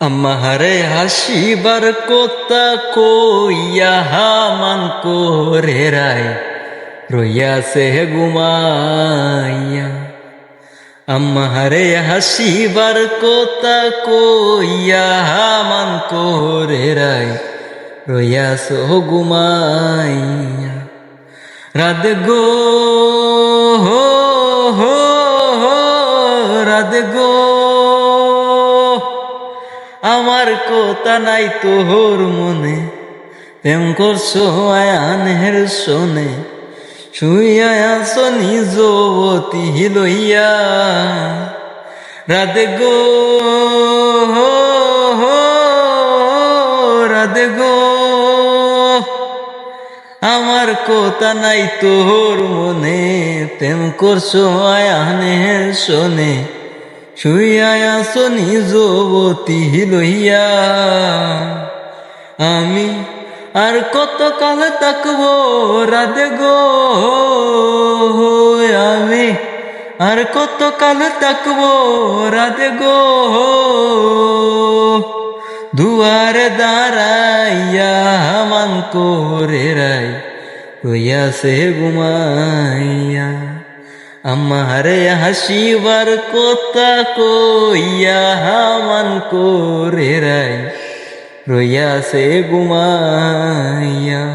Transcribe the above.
আমারে হাসিবার কথা কইয়া হামান করে রায় রইয়াছে গুমাইয়া আমারে হাসিবার কথা কইয়া হামান করে রায় রইয়াছ গুমাইয়া রাত গো হো হো রাত গো আমার কথা নাই তোর মনে। করছ আয়ানের শোনে। শুইয়া আছো নিজবতী লইয়া রাধে গো রাধে গো। আমার কথা নাই তোর মনে। তেম করছ আয়ানের শোনে। শুইয়া আসো নিজবতী লইয়া। আমি আর কত কাল তাকবো রাধে গো? আমি আর কত কাল তাকব রাধে গো? দুয়ারে দাঁড়াইয়া মান করে রাই রইয়াছে ঘুমাইয়া আমারে হাসিবার কথা কইয়া হামান করে রাই রইয়াছে ঘুমাইয়া।